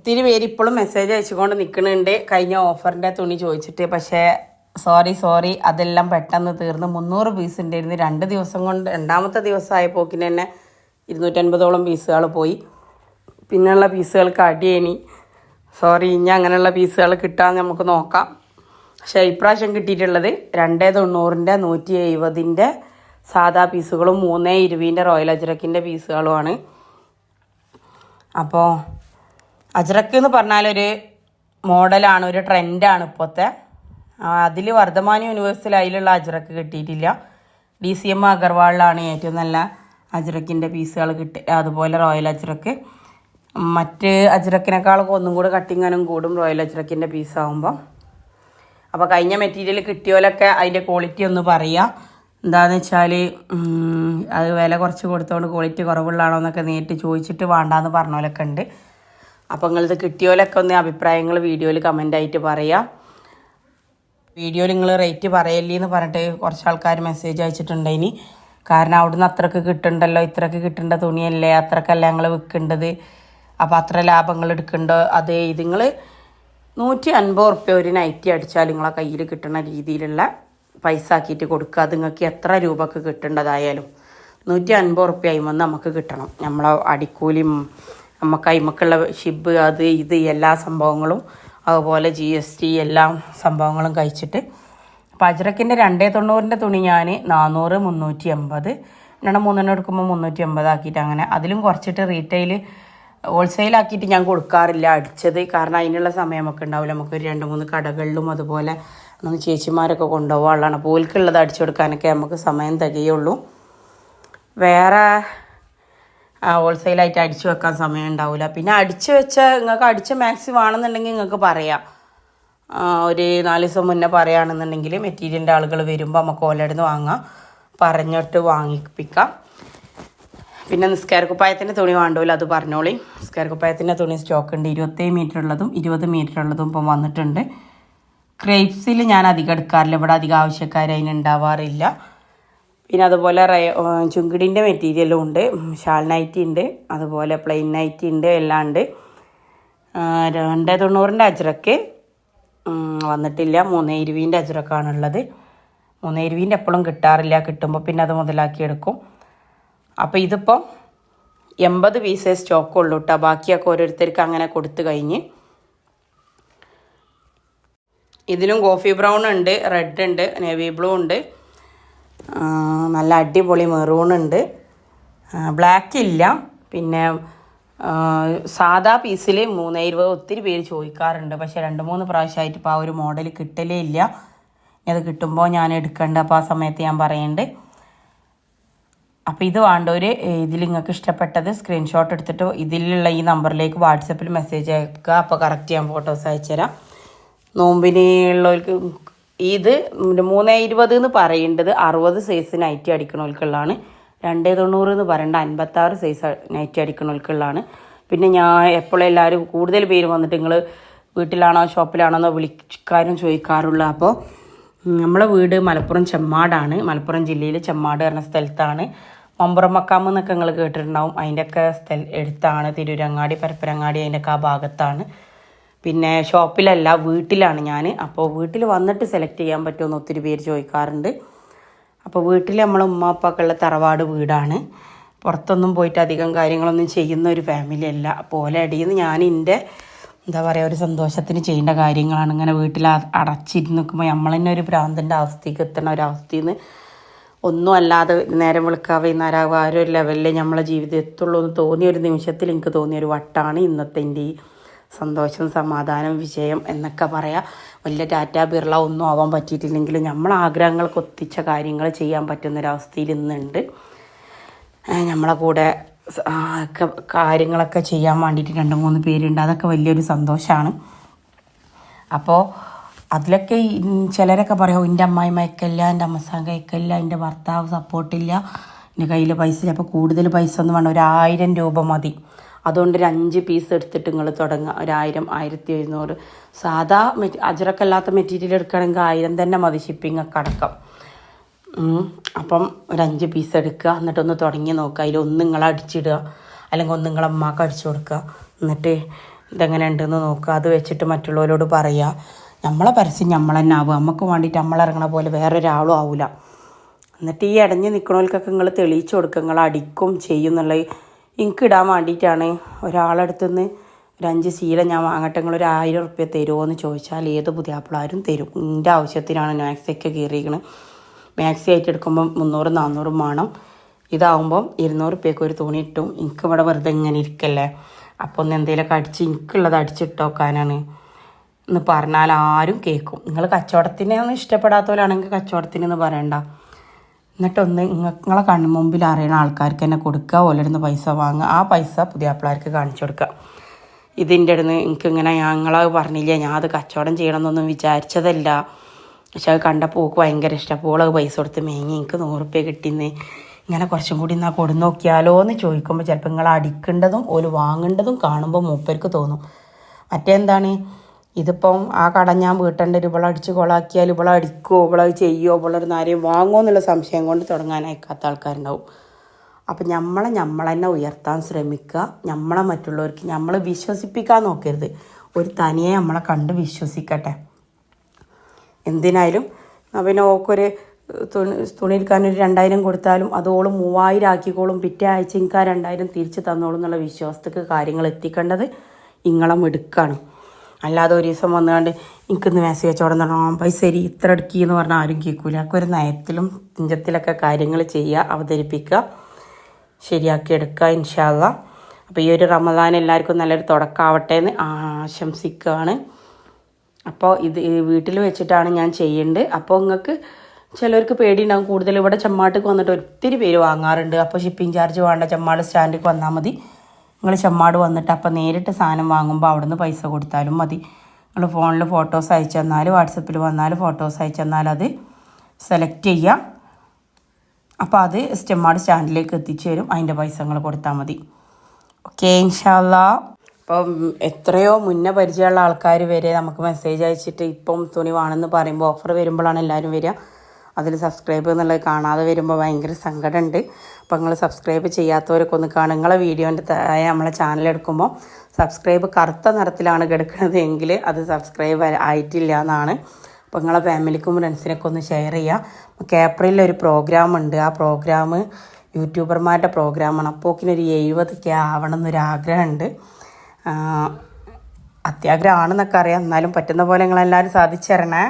ഒത്തിരി പേര് ഇപ്പോഴും മെസ്സേജ് അയച്ചുകൊണ്ട് നിൽക്കുന്നുണ്ട് കഴിഞ്ഞ ഓഫറിന്റെ തുണി ചോദിച്ചിട്ട്. പക്ഷേ സോറി സോറി അതെല്ലാം പെട്ടെന്ന് തീർന്ന് മുന്നൂറ് പീസ് ഉണ്ടായിരുന്നു. രണ്ട് ദിവസം കൊണ്ട് രണ്ടാമത്തെ ദിവസം ആയപ്പോക്കിന് തന്നെ ഇരുന്നൂറ്റൻപതോളം പീസുകൾ പോയി. പിന്നെയുള്ള പീസുകൾക്ക് അടിയേനി. സോറി ഇനി അങ്ങനെയുള്ള പീസുകൾ കിട്ടാൻ നമുക്ക് നോക്കാം. പക്ഷേ ഇപ്രാവശ്യം കിട്ടിയിട്ടുള്ളത് രണ്ടേ തൊണ്ണൂറിന്റെ നൂറ്റി എഴുപതിന്റെ സാധാ പീസുകളും മൂന്നേ ഇരുപതിന്റെ റോയൽ അജ്രക്കിന്റെ പീസുകളുമാണ് അപ്പോൾ അജ്രക്ക് എന്ന് പറഞ്ഞാൽ ഒരു മോഡലാണ് ഒരു ട്രെൻഡാണ് ഇപ്പോഴത്തെ. അതിൽ വർദ്ധമാൻ യൂണിവേഴ്സിൽ അതിലുള്ള അജ്രക്ക് കിട്ടിയിട്ടില്ല. ഡി സി എം അഗർവാളിലാണ് ഏറ്റവും നല്ല അജ്രക്കിന്റെ പീസുകൾ കിട്ടി അതുപോലെ റോയൽ അജ്രക്ക്. മറ്റ് അജ്രക്കിനേക്കാളൊക്കെ ഒന്നും കൂടി കട്ടിങ്ങാനും കൂടും റോയൽ അജ്രക്കിന്റെ പീസാകുമ്പോൾ അപ്പോൾ കഴിഞ്ഞ മെറ്റീരിയൽ കിട്ടിയോലൊക്കെ അതിന്റെ ക്വാളിറ്റി ഒന്ന് പറയുക എന്താണെന്ന് വെച്ചാൽ അത് വില കുറച്ച് കൊടുത്തോണ്ട് ക്വാളിറ്റി കുറവുള്ളതാണോ എന്നൊക്കെ നേരിട്ട് ചോദിച്ചിട്ട് വേണ്ടാന്ന് പറഞ്ഞോലൊക്കെ ഉണ്ട്. അപ്പോൾ നിങ്ങളിത് കിട്ടിയോലൊക്കെ ഒന്ന് അഭിപ്രായങ്ങൾ വീഡിയോയിൽ കമന്റായിട്ട് പറയുക വീഡിയോയിൽ നിങ്ങൾ റേറ്റ് പറയല്ലേ എന്ന് പറഞ്ഞിട്ട് കുറച്ച് ആൾക്കാർ മെസ്സേജ് അയച്ചിട്ടുണ്ട് ഇനി. കാരണം അവിടുന്ന് അത്രയ്ക്ക് കിട്ടുന്നുണ്ടല്ലോ ഇത്രക്ക് കിട്ടേണ്ട തുണിയല്ലേ അത്രക്കല്ല ഞങ്ങൾ വിൽക്കേണ്ടത്. അപ്പോൾ അത്ര ലാഭങ്ങൾ എടുക്കണ്ടോ? അത് നിങ്ങൾ നൂറ്റി അൻപത് ഉറുപ്പ്യ ഒരു നൈറ്റി അടിച്ചാൽ നിങ്ങളെ കയ്യിൽ കിട്ടുന്ന രീതിയിലുള്ള പൈസ ആക്കിയിട്ട് കൊടുക്കുക. അത് നിങ്ങൾക്ക് എത്ര രൂപക്ക് കിട്ടേണ്ടതായാലും. നൂറ്റി അൻപത് ഉറുപ്പ്യ അയിമെന്ന് നമുക്ക് കിട്ടണം. നമ്മളെ അടിക്കൂലിയും നമുക്ക് അയിമക്കുള്ള ഷിബ് അത് ഇത് എല്ലാ സംഭവങ്ങളും അതുപോലെ ജി എസ് ടി എല്ലാ സംഭവങ്ങളും കഴിച്ചിട്ട്. അപ്പോൾ അജ്രക്കിന്റെ രണ്ടേ തൊണ്ണൂറിന്റെ തുണി ഞാൻ നാനൂറ് മുന്നൂറ്റി എൺപത് രണ്ടെണ്ണം മൂന്നെണ്ണം എടുക്കുമ്പോൾ മുന്നൂറ്റി എൺപത് ആക്കിയിട്ട് അങ്ങനെ. അതിലും കുറച്ചിട്ട് റീറ്റെയിൽ ഹോൾസെയിൽ ആക്കിയിട്ട് ഞാൻ കൊടുക്കാറില്ല. അടിച്ചത് കാരണം അതിനുള്ള സമയമൊക്കെ ഉണ്ടാവില്ല. നമുക്ക് ഒരു രണ്ട് മൂന്ന് കടകളിലും അതുപോലെ ഒന്ന് ചേച്ചിമാരൊക്കെ കൊണ്ടുപോകാനുള്ളതാണ് പോൽക്കുള്ളത് അടിച്ചു കൊടുക്കാനൊക്കെ നമുക്ക് സമയം തികയുള്ളൂ. വേറെ ഹോൾസെയിലായിട്ട് അടിച്ചു വെക്കാൻ സമയം ഉണ്ടാവില്ല പിന്നെ അടിച്ചു വെച്ച നിങ്ങൾക്ക് അടിച്ച മാക്സി വേണമെന്നുണ്ടെങ്കിൽ നിങ്ങൾക്ക് പറയാം. ഒരു നാല് ദിവസം മുന്നേ പറയുകയാണെന്നുണ്ടെങ്കിൽ മെറ്റീരിയലിന്റെ ആളുകൾ വരുമ്പോൾ നമുക്ക് ഓലടുന്ന് വാങ്ങാം. പറഞ്ഞിട്ട് വാങ്ങിപ്പിക്കാം. പിന്നെ നിസ്കാര കുപ്പായത്തിന്റെ തുണി വേണ്ടല്ലോ അത് പറഞ്ഞോളി. നിസ്കാര കുപ്പായത്തിന്റെ തുണി സ്റ്റോക്ക് ഉണ്ട്. ഇരുപത്തേഴ് മീറ്റർ ഉള്ളതും ഇരുപത് മീറ്റർ ഉള്ളതും ഇപ്പം വന്നിട്ടുണ്ട്. ക്രേപ്സിൽ ഞാൻ അധികം എടുക്കാറില്ല. ഇവിടെ അധികം ആവശ്യക്കാർ അതിന് ഉണ്ടാവാറില്ല. പിന്നെ അതുപോലെ റയ ചുങ്കിടിന്റെ മെറ്റീരിയലും ഉണ്ട്. ഷാൾ നൈറ്റി ഉണ്ട്. അതുപോലെ പ്ലെയിൻ നൈറ്റി ഉണ്ട്. എല്ലാം ഉണ്ട്. രണ്ട് തൊണ്ണൂറിന്റെ അജ്രക്ക് വന്നിട്ടില്ല. മൂന്ന് ഇരുപതിന്റെ അജ്രക്കാണുള്ളത്. മൂന്ന് ഇരുപതിന്റെ എപ്പോഴും കിട്ടാറില്ല. കിട്ടുമ്പോൾ പിന്നെ അത് മുതലാക്കി എടുക്കും അപ്പോൾ ഇതിപ്പോൾ എൺപത് പീസേ സ്റ്റോക്ക് ഉള്ളൂ കേട്ടോ ബാക്കിയൊക്കെ ഓരോരുത്തർക്ക് അങ്ങനെ കൊടുത്തു കഴിഞ്ഞ്. ഇതിലും കോഫി ബ്രൗൺ ഉണ്ട് റെഡ് ഉണ്ട് നേവി ബ്ലൂ ഉണ്ട്. നല്ല അടിപൊളി മെറൂൺ ഉണ്ട്. ബ്ലാക്ക് ഇല്ല. പിന്നെ സാധാ പീസിൽ മൂന്ന് ഇരുപത് ഒത്തിരി പേര് ചോദിക്കാറുണ്ട്. പക്ഷെ രണ്ട് മൂന്ന് പ്രാവശ്യമായിട്ട് ഇപ്പോൾ ആ ഒരു മോഡൽ കിട്ടലേ ഇല്ല. അത് കിട്ടുമ്പോൾ ഞാൻ എടുക്കേണ്ട. അപ്പോൾ ആ സമയത്ത് ഞാൻ പറയുന്നുണ്ട് അപ്പോൾ ഇത് വേണ്ടവർ ഇതിൽ നിങ്ങൾക്ക് ഇഷ്ടപ്പെട്ടത് സ്ക്രീൻഷോട്ട് എടുത്തിട്ട് ഇതിലുള്ള ഈ നമ്പറിലേക്ക് വാട്സപ്പിൽ മെസ്സേജ് അയക്കുക അപ്പോൾ കറക്റ്റ് ഞാൻ ഫോട്ടോസ് അയച്ചുതരാം തരാം. ഉള്ളവർക്ക് ഇത് മൂന്ന് ഇരുപത് എന്ന് പറയേണ്ടത് അറുപത് സൈസ് നൈറ്റി അടിക്കണവർക്കുള്ളതാണ് രണ്ടേ തൊണ്ണൂറ് എന്ന് പറയേണ്ട അൻപത്താറ് സൈസ് നൈറ്റി അടിക്കണവർക്കുള്ളതാണ് പിന്നെ ഞാൻ എപ്പോഴും എല്ലാവരും കൂടുതൽ പേര് വന്നിട്ട് നിങ്ങൾ വീട്ടിലാണോ ഷോപ്പിലാണോ വിളിക്കാനും വിളിക്കാരും ചോദിക്കാറുള്ള അപ്പോൾ നമ്മളെ വീട് മലപ്പുറം ചെമ്മാടാണ്. മലപ്പുറം ജില്ലയിൽ ചെമ്മാട് പറഞ്ഞ സ്ഥലത്താണ്. മമ്പുറം മക്കാമ് എന്നൊക്കെ നിങ്ങൾ കേട്ടിട്ടുണ്ടാവും. അതിന്റെയൊക്കെ സ്ഥല എടുത്താണ്. തിരൂരങ്ങാടി പരപ്പരങ്ങാടി അതിന്റെയൊക്കെ ആ ഭാഗത്താണ്. പിന്നെ ഷോപ്പിലല്ല വീട്ടിലാണ് ഞാൻ. അപ്പോൾ വീട്ടിൽ വന്നിട്ട് സെലക്ട് ചെയ്യാൻ പറ്റുമെന്ന് ഒത്തിരി പേര് ചോദിക്കാറുണ്ട്. അപ്പോൾ വീട്ടിൽ നമ്മളെ ഉമ്മ അപ്പൊക്കെയുള്ള തറവാട് വീടാണ്. പുറത്തൊന്നും പോയിട്ട് അധികം കാര്യങ്ങളൊന്നും ചെയ്യുന്ന ഒരു ഫാമിലി അല്ല. അപ്പോൾ അടിയിൽ നിന്ന് ഞാൻ എന്റെ എന്താ പറയുക ഒരു സന്തോഷത്തിന് ചെയ്യേണ്ട കാര്യങ്ങളാണ്. ഇങ്ങനെ വീട്ടിൽ അടച്ചിരുന്ന് നിൽക്കുമ്പോൾ നമ്മൾ തന്നെ ഒരു ഭ്രാന്തിന്റെ അവസ്ഥയ്ക്ക് എത്തുന്ന ഒരവസ്ഥയിൽ നിന്ന് ഒന്നും അല്ലാതെ നേരം വെളുക്കുക വൈകുന്നേരം ആ ഒരു ലെവലിൽ നമ്മളെ ജീവിതം എത്തുള്ളൂ എന്ന് തോന്നിയ ഒരു നിമിഷത്തിൽ എനിക്ക് തോന്നിയ ഒരു വട്ടാണ് ഇന്നത്തെ എന്റെ ഈ സന്തോഷം സമാധാനം വിജയം എന്നൊക്കെ പറയാം. വലിയ ടാറ്റ ബിർള ഒന്നും ആവാൻ പറ്റിയിട്ടില്ലെങ്കിലും നമ്മൾ ആഗ്രഹങ്ങൾക്ക് ഒത്തിച്ച കാര്യങ്ങൾ ചെയ്യാൻ പറ്റുന്നൊരവസ്ഥയിൽ ഇന്നുണ്ട്. നമ്മളെ കൂടെ കാര്യങ്ങളൊക്കെ ചെയ്യാൻ വേണ്ടിയിട്ട് രണ്ട് മൂന്ന് പേരുണ്ട്. അതൊക്കെ വലിയൊരു സന്തോഷമാണ് അപ്പോൾ അതിലൊക്കെ ചിലരൊക്കെ പറയും എന്റെ അമ്മായി മയക്കല്ല എന്റെ അമ്മസാങ്ക അയക്കല്ല എന്റെ ഭർത്താവ് സപ്പോർട്ടില്ല എന്റെ കയ്യിൽ പൈസ ചിലപ്പോൾ കൂടുതൽ പൈസ ഒന്നും വേണ്ട. ഒരായിരം രൂപ മതി. അതുകൊണ്ട് ഒരു അഞ്ച് പീസ് എടുത്തിട്ട് നിങ്ങൾ തുടങ്ങുക. ഒരായിരം ആയിരത്തി എഴുന്നൂറ്. സാധാ മെറ്റ് അജറക്കല്ലാത്ത മെറ്റീരിയൽ എടുക്കണമെങ്കിൽ ആയിരം തന്നെ മതി ഷിപ്പിംഗ് ഒക്കെ അടക്കം. അപ്പം ഒരു അഞ്ച് പീസ് എടുക്കുക. എന്നിട്ടൊന്ന് തുടങ്ങി നോക്കുക. അതിൽ ഒന്ന് നിങ്ങൾ അടിച്ചിടുക. അല്ലെങ്കിൽ ഒന്ന് നിങ്ങളെ അമ്മയ്ക്ക് അടിച്ചു കൊടുക്കുക. എന്നിട്ട് ഇതെങ്ങനെ ഉണ്ടെന്ന് നോക്കുക. അത് വെച്ചിട്ട് മറ്റുള്ളവരോട് പറയുക. നമ്മളെ പരസ്യം നമ്മൾ തന്നെ ആവുക. നമുക്ക് വേണ്ടിയിട്ട് നമ്മളിറങ്ങണ പോലെ വേറൊരാളും ആവില്ല എന്നിട്ട് ഈ അടഞ്ഞ് നിൽക്കണവർക്കൊക്കെ നിങ്ങൾ തെളിയിച്ചു കൊടുക്കുക. നിങ്ങൾ അടിക്കും ചെയ്യും എന്നുള്ള എനിക്ക് ഇടാൻ വേണ്ടിയിട്ടാണ് ഒരാളടുത്തു നിന്ന് ഒരു അഞ്ച് ശീല ഞാൻ വാങ്ങട്ടെ നിങ്ങൾ ഒരു ആയിരം റുപ്യ തരുമോ എന്ന് ചോദിച്ചാൽ ഏത് പുതിയാപ്പിളാരും തരും. എന്റെ ആവശ്യത്തിനാണ് മാക്സിയൊക്കെ കയറിയിരിക്കുന്നത് മാക്സി ആയിട്ട് എടുക്കുമ്പം മുന്നൂറും നാന്നൂറും വേണം. ഇതാവുമ്പം ഇരുന്നൂറ് റുപ്യക്ക് ഒരു തുണി ഇട്ടും. എനിക്ക് ഇവിടെ വെറുതെ ഇങ്ങനെ ഇരിക്കല്ലേ. അപ്പോൾ ഒന്ന് എന്തെങ്കിലുമൊക്കെ അടിച്ച് എനിക്കുള്ളത് അടിച്ചിട്ട് വെക്കാനാണ് എന്ന് പറഞ്ഞാൽ ആരും കേൾക്കും. നിങ്ങൾ കച്ചവടത്തിനെ ഒന്നും ഇഷ്ടപ്പെടാത്തവരാണെങ്കിൽ കച്ചവടത്തിനെന്ന് പറയണ്ട. എന്നിട്ടൊന്ന് നിങ്ങളെ കണ്ണു മുമ്പിൽ അറിയുന്ന ആൾക്കാർക്ക് തന്നെ കൊടുക്കുക. ഓലടുന്ന് പൈസ വാങ്ങുക. ആ പൈസ പുതിയ ആപ്പിളാർക്ക് കാണിച്ചു കൊടുക്കുക. ഇതിന്റെ അടുത്ത് എനിക്കിങ്ങനെ ഞങ്ങളത് പറഞ്ഞില്ല? ഞാൻ അത് കച്ചവടം ചെയ്യണമെന്നൊന്നും വിചാരിച്ചതല്ല. പക്ഷെ അത് കണ്ടപ്പോൾ ഓക്ക് ഭയങ്കര ഇഷ്ടം. അപ്പോൾ അത് പൈസ കൊടുത്ത് മേങ്ങി എനിക്ക് നൂറുപ്യ കിട്ടിന്ന്. ഇങ്ങനെ കുറച്ചും കൂടി എന്നാൽ കൊടുന്ന് നോക്കിയാലോ എന്ന് ചോദിക്കുമ്പോൾ ചിലപ്പോൾ നിങ്ങൾ അടിക്കേണ്ടതും ഓൽ വാങ്ങേണ്ടതും കാണുമ്പോൾ മൂപ്പർക്ക് തോന്നും. മറ്റേന്താണ്? ഇതിപ്പം ആ കട ഞാൻ വീട്ടേണ്ട ഒരു ഇവളെ അടിച്ച് കൊളാക്കിയാൽ ഇവളെ അടിക്കുമോ ഇവളെ ചെയ്യുമോ ഇവളൊരു നാരെയും വാങ്ങുമോ എന്നുള്ള സംശയം കൊണ്ട് തുടങ്ങാനായിക്കാത്ത ആൾക്കാരുണ്ടാവും. അപ്പം നമ്മളെ നമ്മൾ തന്നെ ഉയർത്താൻ ശ്രമിക്കുക. നമ്മളെ മറ്റുള്ളവർക്ക് നമ്മളെ വിശ്വസിപ്പിക്കാൻ നോക്കരുത്. ഒരു തനിയെ നമ്മളെ കണ്ട് വിശ്വസിക്കട്ടെ. എന്തിനായാലും പിന്നെ ഓക്കൊരു തുണി തുണിയിൽക്കാൻ ഒരു രണ്ടായിരം കൊടുത്താലും അതോളും മൂവായിരം ആക്കിക്കോളും. പിറ്റേ ആഴ്ച എനിക്ക് ആ രണ്ടായിരം തിരിച്ച് തന്നോളും എന്നുള്ള വിശ്വാസത്തേക്ക് കാര്യങ്ങൾ എത്തിക്കേണ്ടത് ഇങ്ങളെ മിടുക്കാണ്. അല്ലാതെ ഒരു ദിവസം വന്നുകൊണ്ട് എനിക്കിന്ന് മെസ്സേജ് വെച്ചോടെ തുടങ്ങാം പൈസ ശരി ഇത്ര അടുക്കി എന്ന് പറഞ്ഞാൽ ആരും കേൾക്കൂല ഒക്കെ ഒരു നയത്തിലും പിഞ്ചത്തിലൊക്കെ കാര്യങ്ങൾ ചെയ്യുക അവതരിപ്പിക്കുക ശരിയാക്കി എടുക്കുക ഇൻഷാല്ല അപ്പോൾ ഈ ഒരു റമദാൻ എല്ലാവർക്കും നല്ലൊരു തുടക്കമാവട്ടെ എന്ന് ആശംസിക്കുകയാണ്. അപ്പോൾ ഇത് വീട്ടിൽ വെച്ചിട്ടാണ് ഞാൻ ചെയ്യേണ്ടത് അപ്പോൾ നിങ്ങൾക്ക് ചിലർക്ക് പേടിയുണ്ടാകും കൂടുതൽ ഇവിടെ ചെമ്മാട്ടിക്ക് വന്നിട്ട് ഒത്തിരി പേര് വാങ്ങാറുണ്ട്. അപ്പോൾ ഷിപ്പിംഗ് ചാർജ് വേണ്ട ചെമ്മാട് സ്റ്റാൻഡിലേക്ക് വന്നാൽ മതി. നിങ്ങൾ ചെമ്മാട് വന്നിട്ട് അപ്പം നേരിട്ട് സാധനം വാങ്ങുമ്പോൾ അവിടുന്ന് പൈസ കൊടുത്താലും മതി. നിങ്ങൾ ഫോണിൽ ഫോട്ടോസ് അയച്ചു തന്നാൽ വാട്സപ്പിൽ വന്നാൽ ഫോട്ടോസ് അയച്ചു തന്നാൽ അത് സെലക്ട് ചെയ്യാം. അപ്പോൾ അത് സ്റ്റെമ്മാട് സ്റ്റാൻഡിലേക്ക് എത്തിച്ചു തരും. അതിന്റെ പൈസ നിങ്ങൾ കൊടുത്താൽ മതി. ഓക്കെ ഇൻഷാല്ല അപ്പം എത്രയോ മുന്നേ പരിചയമുള്ള ആൾക്കാർ വരെ നമുക്ക് മെസ്സേജ് അയച്ചിട്ട് ഇപ്പം തുണി വേണമെന്ന് പറയുമ്പോൾ ഓഫർ വരുമ്പോഴാണ് എല്ലാവരും വരിക. അതിൽ സബ്സ്ക്രൈബ് എന്നുള്ളത് കാണാതെ വരുമ്പോൾ ഭയങ്കര സങ്കടമുണ്ട് അപ്പോൾ നിങ്ങൾ സബ്സ്ക്രൈബ് ചെയ്യാത്തവരൊക്കെ ഒന്ന് കാണുക നിങ്ങളെ വീഡിയോന്റെ തായ നമ്മളെ ചാനൽ എടുക്കുമ്പോൾ സബ്സ്ക്രൈബ് കറുത്ത നിറത്തിലാണ് കിടക്കുന്നത് എങ്കിൽ അത് സബ്സ്ക്രൈബ് ആയിട്ടില്ല എന്നാണ്. അപ്പോൾ നിങ്ങളെ ഫാമിലിക്കും ഫ്രണ്ട്സിനൊക്കെ ഒന്ന് ഷെയർ ചെയ്യുക ഏപ്രിലിൽ ഒരു പ്രോഗ്രാം ഉണ്ട്. ആ പ്രോഗ്രാം യൂട്യൂബർമാരുടെ പ്രോഗ്രാമാണ് അപ്പോൾ ഒരു എഴുപത് കെ ആവണം എന്നൊരാഗ്രഹമുണ്ട് അത്യാഗ്രഹമാണെന്നൊക്കെ അറിയാം. എന്നാലും പറ്റുന്ന പോലെ നിങ്ങളെല്ലാവരും സാധിച്ചു തരണേ